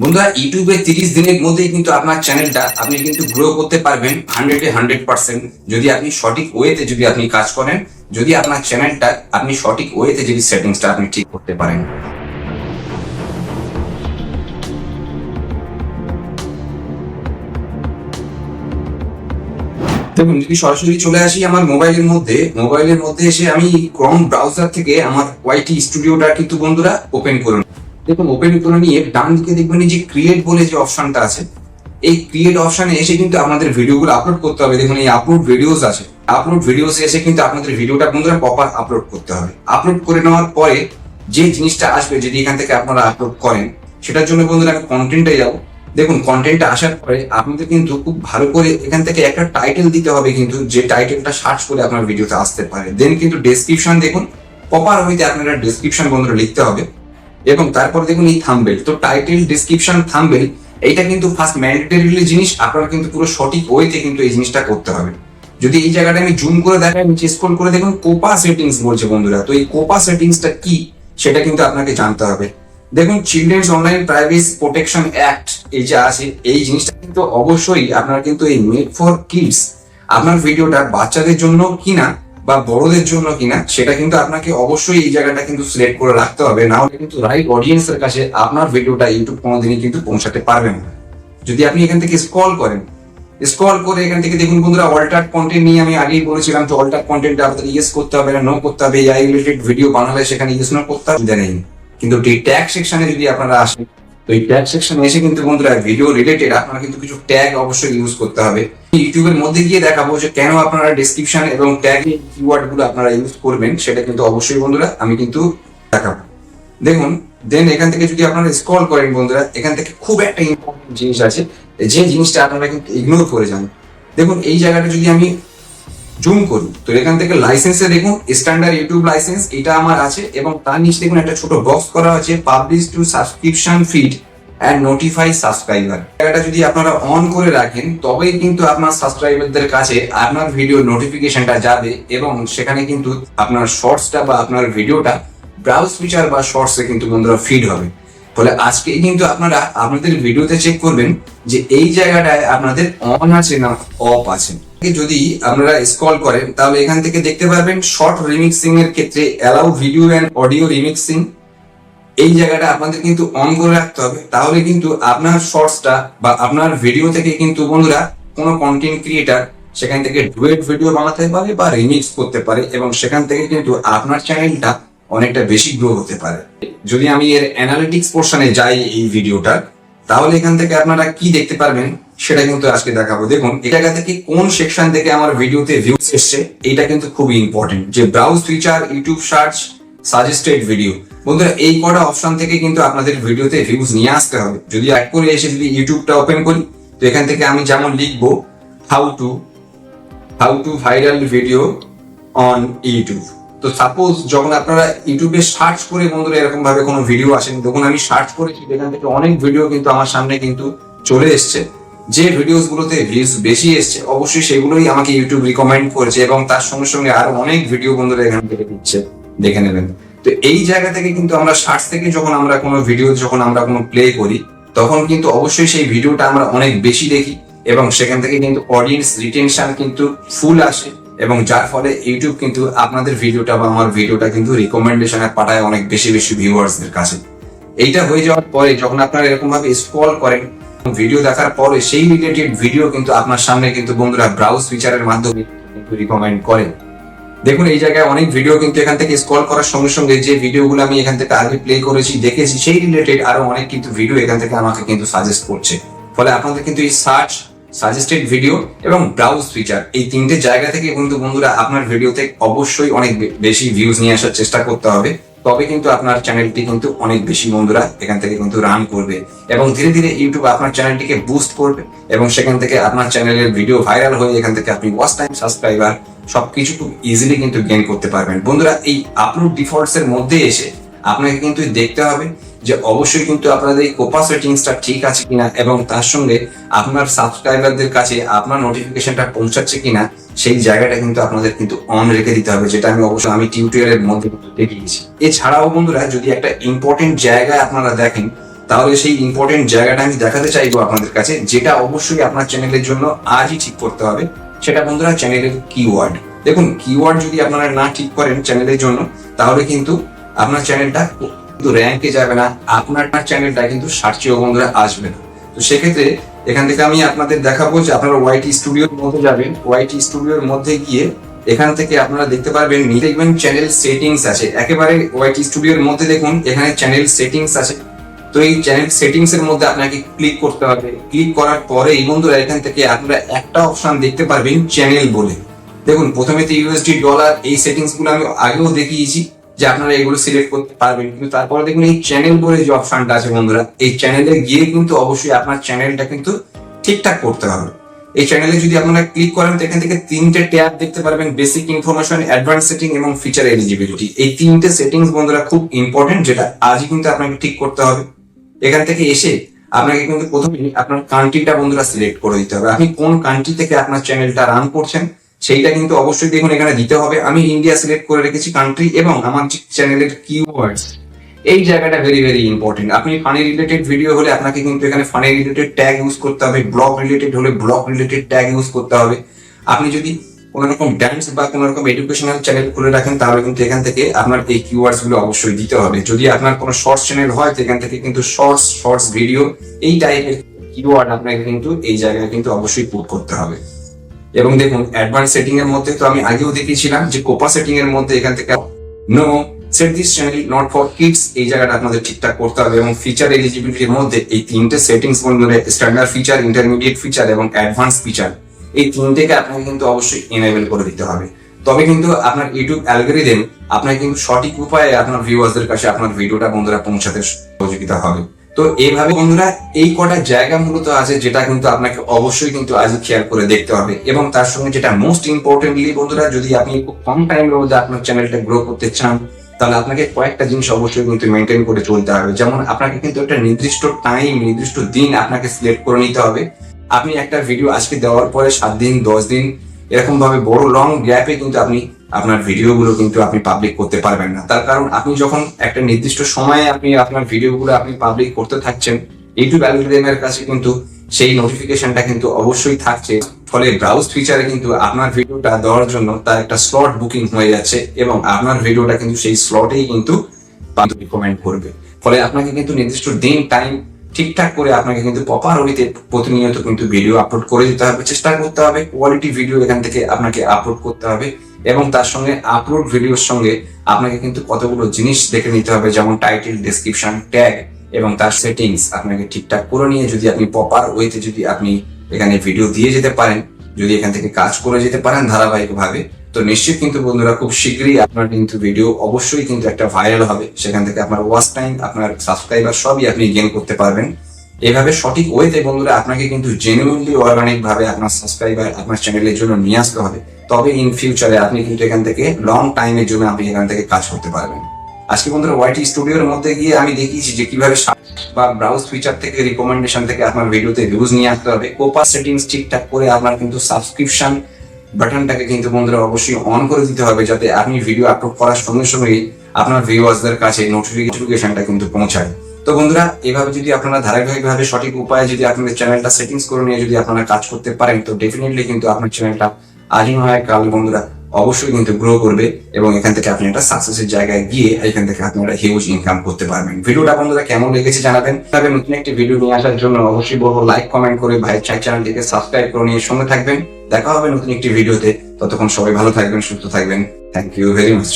বন্ধুরা ইউটিউবে তিরিশ দিনের মধ্যেই কিন্তু আপনার চ্যানেলটা আপনি কিন্তু গ্রো করতে পারবেন হান্ড্রেডে হান্ড্রেড পার্সেন্ট যদি আপনি সঠিক ওয়েতে যদি আপনি কাজ করেন, যদি আপনার চ্যানেলটা আপনি সঠিক ওয়েতে যদি সেটিংসটা আপনি ঠিক করতে পারেন। দেখুন, যদি সরাসরি চলে আসি আমার মোবাইলের মধ্যে মোবাইলের মধ্যে এসে আমি ক্রম ব্রাউজার থেকে আমার ওয়াইটি স্টুডিওটা কিন্তু বন্ধুরা ওপেন করুন। দেখুন ওপেন করে নিয়ে ডান দিকে দেখবেন যে ক্রিয়েট বলে যে অপশনটা আছে, এই ক্রিয়েট অপশনে এসে কিন্তু আপনাদের ভিডিওগুলো আপলোড করতে হবে। দেখুন, এই আপলোড ভিডিওস আছে। আপলোড ভিডিওস এসে কিন্তু আপনাদের ভিডিওটা বন্ধুরা প্রপার আপলোড করতে হবে। আপলোড করে নেওয়ার পরে যে জিনিসটা আসবে, যদি এখান থেকে আপনারা আপলোড করেন, সেটার জন্য বন্ধুরা আমি কন্টেন্টে যাব। দেখুন কন্টেন্টটা আসার পরে আপনাদের কিন্তু খুব ভালো করে এখান থেকে একটা টাইটেল দিতে হবে কিন্তু, যে টাইটেলটা সার্চ করে আপনার ভিডিওতে আসতে পারে। দেন কিন্তু ডেসক্রিপশন দেখুন প্রপার হইতে আপনারা ডেসক্রিপশন বন্ধুরা লিখতে হবে। এবং তারপর দেখুন এই থাম্বেল তো টাইটেল ডেসক্রিপশন থাম্বেল এইটা কিন্তু ফার্স্ট ম্যান্ডেটরি জিনিস, আপনারা কিন্তু পুরো সঠিক ওয়েতে কিন্তু এই জিনিসটা করতে হবে। যদি এই জায়গাটা আমি জুম করে দেখাই, নিচে স্ক্রল করে দেখুন কোপা সেটিংস বলছে বন্ধুরা। তো এই কোপা সেটিংসটা কি, সেটা কিন্তু আপনাকে জানতে হবে। দেখুন children's online privacy protection act এই যে আছে, এই জিনিসটা কিন্তু অবশ্যই আপনার কিন্তু এই মেড ফর কিডস আপনার ভিডিওটা বাচ্চাদের জন্য কিনা বা বড়দের জন্য কিনা, সেটা কিন্তু আপনাকে অবশ্যই এই জায়গাটা কিন্তু সিলেক্ট করে রাখতে হবে। না হলে কিন্তু রাইট অডিয়েন্সের কাছে আপনার ভিডিওটা ইউটিউব কোনোদিনই কিন্তু পৌঁছাতে পারবেন না। যদি আপনি এখান থেকে স্ক্রল করেন স্ক্রল করে এখান থেকে দেখুন বন্ধুরা অল্টার কন্টেন্ট নিয়ে আমি আগেই বলেছিলাম তো অল্টার কন্টেন্ট আপনাদের ইয়েস করতে হবে না নো করতে হবে। এআই রিলেটেড ভিডিও বানালে সেখানে ইয়েস নো করতে হবে। নেই কিন্তু ট্যাগ সেকশনে যদি আপনারা আসেন তো এই ট্যাগ সেকশনে এসে কিন্তু বন্ধুরা ভিডিও রিলেটেড আপনারা কিন্তু কিছু ট্যাগ অবশ্যই ইউজ করতে হবে। ইউটিউবের মধ্যে গিয়ে দেখাবো যে কেন আপনারা ডেসক্রিপশন এবং ট্যাগ কিওয়ার্ডগুলো আপনারা ইউজ করবেন, সেটা কিন্তু অবশ্যই বন্ধুরা আমি কিন্তু দেখাবো। দেখুন দেন এখান থেকে যদি আপনারা স্ক্রল করেন বন্ধুরা, এখান থেকে খুব একটা ইম্পর্টেন্ট জিনিস আছে, যে জিনিসটা আপনারা কিন্তু ইগনোর করে যান। দেখুন, এই জায়গাটা যদি আমি জুম করি তো এখান থেকে লাইসেন্সে দেখুন স্ট্যান্ডার্ড ইউটিউব লাইসেন্স এটা আমার আছে, এবং তার নিচে দেখুন একটা ছোট বক্স করা আছে publish to subscription feed and notify subscriber এটা যদি আপনারা অন করে রাখেন, তবেই কিন্তু আপনার সাবস্ক্রাইবারদের কাছে আপনার ভিডিও নোটিফিকেশনটা যাবে, এবং সেখানে কিন্তু আপনার শর্টসটা বা আপনার ভিডিওটা ব্রাউজ ফিচার বা শর্টসে কিন্তু বন্ধুরা ফিড হবে। ফলে আজকে কিন্তু আপনারা আপনাদের ভিডিওতে চেক করবেন যে এই জায়গাটায় আপনাদের অন আছে না অফ আছে। যদি আপনারা স্ক্রল করেন, তাহলে এখান থেকে দেখতে পারবেন শর্ট রিমিক্সিং এর ক্ষেত্রে allow video and audio remixing এই জায়গাটা আপনাদের কিন্তু অন করে রাখতে হবে। তাহলে কিন্তু আপনার শর্টসটা বা আপনার ভিডিও থেকে কিন্তু বন্ধুরা কোনো কন্টেন্ট ক্রিয়েটার সেখান থেকে ডুয়েট ভিডিও বানাতে পারে বা রিমিক্স করতে পারে এবং সেখান থেকে কিন্তু আপনার চ্যানেলটা অনেকটা বেশি গ্রো হতে পারে। যদি আমি এর অ্যানালিটিক্স পোর্শনে যাই এই ভিডিওটা তাহলে এখান থেকে আপনারা কি দেখতে পারবেন? সেটা কিন্তু আজকে দেখাবো। দেখুন জায়গা থেকে কোন সেকশন থেকে আমার ভিডিওতে ভিউজ এসছে এটা কিন্তু খুবই ইম্পর্টেন্ট যে browse feature YouTube search suggested video বন্ধুরা, এই কটা অপশন থেকে কিন্তু আপনাদের ভিডিওতে ভিউজ নিয়ে আসতে হবে। যদি অ্যাড করে এসে যদি ইউটিউবটা ওপেন করি, তো এখান থেকে আমি যেমন লিখব how to how to viral video on YouTube তো সাপোজ যখন আপনারা ইউটিউবে সার্চ করে বন্ধুরা এরকম ভাবে কোনো ভিডিও আসেন, তখন আমি সার্চ করেছি এখান থেকে অনেক ভিডিও কিন্তু আমার সামনে কিন্তু চলে এসছে। যে ভিডিওস গুলোতে ভিউজ বেশি এসছে, অবশ্যই সেগুলোই আমাকে ইউটিউব রিকমেন্ড করেছে এবং তার সঙ্গে সঙ্গে আরও অনেক ভিডিও বন্ধুরা এখান থেকে দিচ্ছে দেখে নেবেন। তো এই জায়গা থেকে কিন্তু আমরা সার্চ থেকে যখন আমরা কোনো ভিডিও যখন আমরা কোনো প্লে করি, তখন কিন্তু অবশ্যই সেই ভিডিওটা আমরা অনেক বেশি দেখি এবং সেখান থেকে কিন্তু অডিয়েন্স রিটেনশন কিন্তু ফুল আসে এবং যার ফলে ইউটিউব কিন্তু আপনাদের ভিডিওটা বা আমার ভিডিওটা কিন্তু রিকমেন্ডেশনে পাঠায় অনেক বেশি বেশি ভিউয়ার্সদের কাছে। এইটা হয়ে যাওয়ার পরে যখন আপনারা এরকম ভাবে স্ক্রল করেন ভিডিও দেখার পরে সেই রিলেটেড ভিডিও কিন্তু আপনার সামনে কিন্তু বন্ধুরা ব্রাউজ ফিচারের মাধ্যমে কিন্তু রিকমেন্ড করে। দেখুন, এই জায়গায় অনেক ভিডিও কিন্তু এখান থেকে স্ক্রল করার সঙ্গে সঙ্গে যে ভিডিওগুলো আমি এখান থেকে আগে প্লে করেছি, দেখেছি, সেই রিলেটেড আরও অনেক কিন্তু ভিডিও এখান থেকে আমাকে কিন্তু সাজেস্ট করছে। ফলে আপনাদের কিন্তু এই সার্চ সাজেস্টেড ভিডিও এবং ব্রাউজ ফিচার এই তিনটে জায়গা থেকে কিন্তু বন্ধুরা আপনার ভিডিওতে অবশ্যই অনেক বেশি ভিউজ নিয়ে আসার চেষ্টা করতে হবে। তবে কিন্তু আপনার চ্যানেলটি কিন্তু অনেক বেশি বন্ধুরা এখান থেকে কিন্তু রান করবে এবং ধীরে ধীরে ইউটিউব আপনার চ্যানেলটিকে বুস্ট করবে এবং সেখান থেকে আপনার চ্যানেলের ভিডিও ভাইরাল হয়ে এখান থেকে আপনি ওয়াচ টাইম সাবস্ক্রাইবার সবকিছু খুব ইজিলি কিন্তু গেন করতে পারবেন। বন্ধুরা, এই আপলোড ডিফল্টস এর মধ্যে এসে আপনাকে কিন্তু দেখতে হবে যে অবশ্যই কিন্তু আপনাদের এই কোপা সেটিংসটা ঠিক আছে কিনা এবং তার সঙ্গে আপনার সাবস্ক্রাইবারদের কাছে আপনার নোটিফিকেশনটা পৌঁছাচ্ছে কিনা, সেই জায়গাটা কিন্তু আপনাদের কিন্তু অন রেখে দিতে হবে, যেটা আমি অবশ্যই আমি টিউটোরিয়ালের মধ্যে দেখিয়েছি এছাড়াও বন্ধুরা, যদি একটা ইম্পর্টেন্ট জায়গায় আপনারা দেখেন, তাহলে সেই ইম্পর্টেন্ট জায়গাটা আমি দেখাতে চাইব আপনাদের কাছে, যেটা অবশ্যই আপনার চ্যানেলের জন্য আজই ঠিক করতে হবে। সেটা বন্ধুরা চ্যানেলের কিওয়ার্ড দেখুন কিওয়ার্ড যদি আপনারা না ঠিক করেন চ্যানেলের জন্য, তাহলে কিন্তু আপনার চ্যানেলটা কিন্তু র্যাঙ্কে যাবে না, আপনার চ্যানেলটা কিন্তু সার্চেও বন্ধুরা আসবে না। তো সেক্ষেত্রে এখান থেকে আমি আপনাদের দেখাবো যে আপনারা ওয়াইটি স্টুডিওর মধ্যে যাবেন। ওয়াইটি স্টুডিওর মধ্যে গিয়ে এখান থেকে আপনারা দেখতে পারবেন, দেখবেন চ্যানেল সেটিংস আছে। একেবারে ওয়াইটি স্টুডিওর মধ্যে দেখুন, এখানে চ্যানেল সেটিংস আছে। তো এই চ্যানেল সেটিংস এর মধ্যে আপনাকে ক্লিক করতে হবে। ক্লিক করার পরে এই বন্ধুরা এখান থেকে আপনারা একটা অপশন দেখতে পারবেন চ্যানেল বলে। দেখুন, প্রথমে তো ইউএসডি ডলার এই সেটিংসগুলো আমি আগেও দেখিয়েছি। যে আপনারা এগুলো সিলেক্ট করতে পারবেন। কিন্তু তারপরে দেখুন এই চ্যানেল বলে যে অপশনটা আছে বন্ধুরা, এই চ্যানেলে গিয়ে কিন্তু অবশ্যই আপনার চ্যানেলটা কিন্তু ঠিকঠাক করতে হবে। এই চ্যানেলে যদি আপনারা ক্লিক করেন, তো এখান থেকে তিনটে ট্যাব দেখতে পারবেন বেসিক ইনফরমেশন অ্যাডভান্স সেটিং এবং ফিচার এলিজিবিলিটি এই তিনটে সেটিংস বন্ধুরা খুব ইম্পর্টেন্ট যেটা আজই কিন্তু আপনাকে ঠিক করতে হবে। এখান থেকে এসে আপনাকে কিন্তু প্রথমে আপনার কান্ট্রিটা বন্ধুরা সিলেক্ট করে দিতে হবে। আপনি কোন কান্ট্রি থেকে আপনার চ্যানেলটা রান করছেন সেইটা কিন্তু অবশ্যই দেখুন, এখানে দিতে হবে। আমি ইন্ডিয়া সিলেক্ট করে রেখেছি কান্ট্রি এবং আমার চ্যানেলের কিওয়ার্ডস এই জায়গাটা ভেরি ভেরি ইম্পর্টেন্ট আপনি ফানি রিলেটেড ভিডিও হলে আপনাকে কিন্তু এখানে ফানি রিলেটেড ট্যাগ ইউজ করতে হবে ব্লগ রিলেটেড হলে ব্লগ রিলেটেড ট্যাগ ইউজ করতে হবে। আপনি যদি কোনো রকম ড্যান্স বা কোনো রকম এডুকেশনাল চ্যানেল খুলে রাখেন, তাহলে কিন্তু এখান থেকে আপনার এই কিওয়ার্ডসগুলো অবশ্যই দিতে হবে। যদি আপনার কোনো শর্টস চ্যানেল হয়, তো এখান থেকে কিন্তু শর্টস শর্টস ভিডিও এই টাইপের কিওয়ার্ড আপনাকে কিন্তু এই জায়গায় কিন্তু অবশ্যই পুট করতে হবে। এবং দেখুন অ্যাডভান্স সেটিং এর মধ্যে তো আমি আগেও দেখিয়েছিলাম যে কোপা সেটিং এর মধ্যে এখান থেকে no set this channel not for kids এই জায়গাটা আপনাদের ঠিকঠাক করতে হবে এবং ফিচার এলিজিবিলিটির মধ্যে এই তিনটে সেটিংস বন্ধুরা স্ট্যান্ডার্ড ফিচার ইন্টারমিডিয়েট ফিচার এবং অ্যাডভান্স ফিচার এই তিনটেকে আপনাকে কিন্তু অবশ্যই এনেবল করে দিতে হবে। তবে কিন্তু আপনার ইউটিউব অ্যালগোরিদম আপনাকে কিন্তু সঠিক উপায়ে আপনার ভিউয়ার্সদের কাছে আপনার ভিডিওটা বন্ধুরা পৌঁছাতে সহযোগিতা হবে। তো এইভাবে বন্ধুরা এই কটা জায়গা মূলত আছে যেটা কিন্তু আপনাকে অবশ্যই কিন্তু আজ খেয়াল করে দেখতে হবে। এবং তার সঙ্গে যেটা মোস্ট ইম্পর্টেন্টলি বন্ধুরা, যদি আপনি খুব কম টাইমের মধ্যে আপনার চ্যানেলটা গ্রো করতে চান, তাহলে আপনাকে কয়েকটা জিনিস অবশ্যই কিন্তু মেনটেন করে চলতে হবে। যেমন আপনাকে কিন্তু একটা নির্দিষ্ট টাইম নির্দিষ্ট দিন আপনাকে সিলেক্ট করে নিতে হবে। আপনি একটা ভিডিও আজকে দেওয়ার পরে সাত দিন, দশ দিন এরকম ভাবে বড় লং গ্যাপে কিন্তু আপনি আপনার ভিডিওগুলো কিন্তু আপনি পাবলিক করতে পারবেন না। তার কারণ আপনি যখন একটা নির্দিষ্ট সময়ে আপনি আপনার ভিডিওগুলো আপনি পাবলিক করতে থাকছেন ইউটিউব অ্যালগোরিদমের কাছে কিন্তু সেই নোটিফিকেশনটা কিন্তু অবশ্যই থাকছে। ফলে ব্রাউজ ফিচারে কিন্তু আপনার ভিডিওটা দেওয়ার জন্য তার একটা স্লট বুকিং হয়ে যাচ্ছে এবং আপনার ভিডিওটা কিন্তু সেই স্লটেই কিন্তু রিকমেন্ড করবে। ফলে আপনাকে কিন্তু নির্দিষ্ট দিন টাইম ঠিকঠাক করে আপনাকে কিন্তু প্রপার ওয়েতে প্রতিনিয়ত কিন্তু ভিডিও আপলোড করে দিতে হবে। চেষ্টা করতে হবে কোয়ালিটি ভিডিও এখান থেকে আপনাকে আপলোড করতে হবে। এবং তার সঙ্গে আপলোড ভিডিওর সঙ্গে আপনাকে কিন্তু কতগুলো জিনিস দেখে নিতে হবে, যেমন টাইটেল ডেসক্রিপশন ট্যাগ এবং তার সেটিংস আপনাকে ঠিকঠাক করে নিয়ে যদি আপনি প্রপার ওয়েতে যদি আপনি এখানে ভিডিও দিয়ে যেতে পারেন, যদি এখান থেকে কাজ করে যেতে পারেন ধারাবাহিকভাবে, তো নিশ্চিত কিন্তু বন্ধুরা খুব শীঘ্রই আপনার কিন্তু ভিডিও অবশ্যই কিন্তু একটা ভাইরাল হবে। সেখান থেকে আপনার ওয়াচ টাইম আপনার সাবস্ক্রাইবার সবই আপনি গেন করতে পারবেন। এভাবে সঠিক ওয়েতে বন্ধুরা আপনাকে কিন্তু জেনুইনলি অর্গানিক ভাবে আপনার সাবস্ক্রাইবার আপনার চ্যানেলের জন্য নিয়ে আসতে হবে। তবে ইন ফিউচারে আপনি কিন্তু এখান থেকে লং টাইমের জন্য আপনি এখান থেকে কাজ করতে পারবেন। আজকে বন্ধুরা ওয়াইটি স্টুডিওর মধ্যে গিয়ে আমি দেখিয়েছি যে কীভাবে বা ব্রাউজ ফিচার থেকে রিকমেন্ডেশন থেকে আপনার ভিডিওতে ভিউজ নিয়ে আসতে হবে। কোপা সেটিংস ঠিকঠাক করে আপনার কিন্তু সাবস্ক্রিপশন বাটনটাকে কিন্তু বন্ধুরা অবশ্যই অন করে দিতে হবে যাতে আপনি ভিডিও আপলোড করার সঙ্গে সঙ্গে আপনার ভিউয়ার্সদের কাছে নোটিফিকেশনটা কিন্তু পৌঁছায়। তো বন্ধুরা, এভাবে যদি আপনারা ধারাবাহিকভাবে সঠিক উপায়ে যদি আপনাদের চ্যানেলটা সেটিংস করে নিয়ে যদি আপনারা কাজ করতে পারেন, তো ডেফিনেটলি কিন্তু আপনার চ্যানেলটা আজই হয়। কাল বন্ধুরা, অবশ্যই কিন্তু গ্রো করবে এবং এখান থেকে আপনি একটা সাকসেসের জায়গায় গিয়ে এখান থেকে আপনি একটা হিউজ ইনকাম করতে পারবেন। ভিডিওটা বন্ধুরা কেমন লেগেছে জানাবেন। তবে নতুন একটি ভিডিও নিয়ে আসার জন্য অবশ্যই বলব লাইক কমেন্ট করে ভাই চাই চ্যানেলটিকে সাবস্ক্রাইব করে নিয়ে সঙ্গে থাকবেন। দেখা হবে নতুন একটি ভিডিওতে ততক্ষণ সবাই ভালো থাকবেন, সুস্থ থাকবেন। Thank you very much